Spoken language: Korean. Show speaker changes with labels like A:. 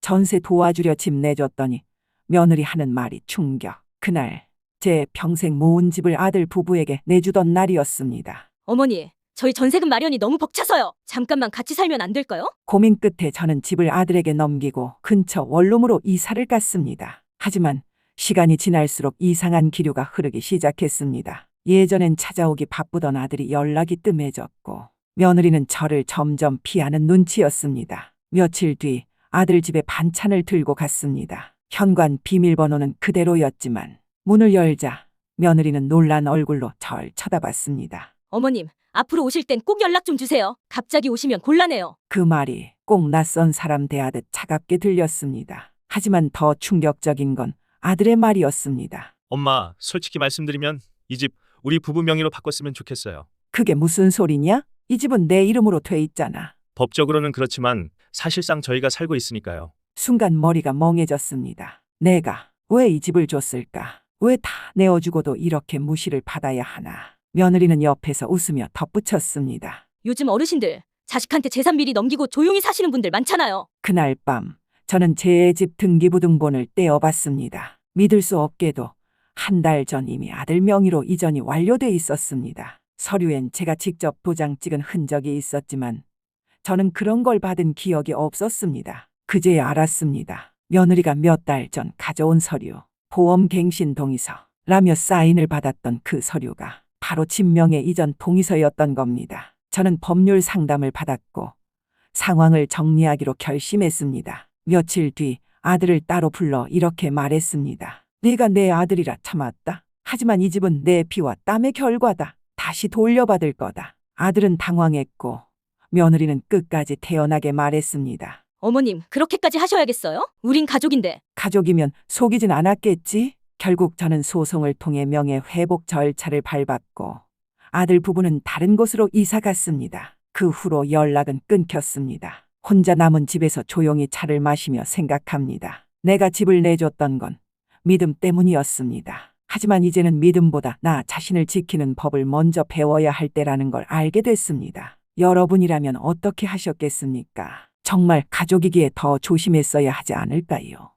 A: 전세 도와주려 집 내줬더니 며느리 하는 말이 충격. 그날 제 평생 모은 집을 아들 부부에게 내주던 날이었습니다.
B: 어머니, 저희 전세금 마련이 너무 벅차서요. 잠깐만 같이 살면 안 될까요?
A: 고민 끝에 저는 집을 아들에게 넘기고 근처 원룸으로 이사를 갔습니다. 하지만 시간이 지날수록 이상한 기류가 흐르기 시작했습니다. 예전엔 찾아오기 바쁘던 아들이 연락이 뜸해졌고 며느리는 저를 점점 피하는 눈치였습니다. 며칠 뒤 아들 집에 반찬을 들고 갔습니다. 현관 비밀번호는 그대로였지만 문을 열자 며느리는 놀란 얼굴로 절 쳐다봤습니다.
B: 어머님, 앞으로 오실 땐 꼭 연락 좀 주세요. 갑자기 오시면 곤란해요.
A: 그 말이 꼭 낯선 사람 대하듯 차갑게 들렸습니다. 하지만 더 충격적인 건 아들의 말이었습니다.
C: 엄마, 솔직히 말씀드리면 이 집 우리 부부 명의로 바꿨으면 좋겠어요.
A: 그게 무슨 소리냐? 이 집은 내 이름으로 돼 있잖아.
C: 법적으로는 그렇지만 사실상 저희가 살고 있으니까요.
A: 순간 머리가 멍해졌습니다. 내가 왜 이 집을 줬을까? 왜 다 내어주고도 이렇게 무시를 받아야 하나? 며느리는 옆에서 웃으며 덧붙였습니다.
B: 요즘 어르신들 자식한테 재산 미리 넘기고 조용히 사시는 분들 많잖아요.
A: 그날 밤 저는 제 집 등기부등본을 떼어봤습니다. 믿을 수 없게도 한 달 전 이미 아들 명의로 이전이 완료돼 있었습니다. 서류엔 제가 직접 도장 찍은 흔적이 있었지만 저는 그런 걸 받은 기억이 없었습니다. 그제야 알았습니다. 며느리가 몇 달 전 가져온 서류, 보험 갱신 동의서, 라며 사인을 받았던 그 서류가 바로 진명의 이전 동의서였던 겁니다. 저는 법률 상담을 받았고 상황을 정리하기로 결심했습니다. 며칠 뒤 아들을 따로 불러 이렇게 말했습니다. 네가 내 아들이라 참았다. 하지만 이 집은 내 피와 땀의 결과다. 다시 돌려받을 거다. 아들은 당황했고 며느리는 끝까지 태연하게 말했습니다.
B: 어머님, 그렇게까지 하셔야겠어요? 우린 가족인데.
A: 가족이면 속이진 않았겠지? 결국 저는 소송을 통해 명예 회복 절차를 밟았고 아들 부부는 다른 곳으로 이사 갔습니다. 그 후로 연락은 끊겼습니다. 혼자 남은 집에서 조용히 차를 마시며 생각합니다. 내가 집을 내줬던 건 믿음 때문이었습니다. 하지만 이제는 믿음보다 나 자신을 지키는 법을 먼저 배워야 할 때라는 걸 알게 됐습니다. 여러분이라면 어떻게 하셨겠습니까? 정말 가족이기에 더 조심했어야 하지 않을까요?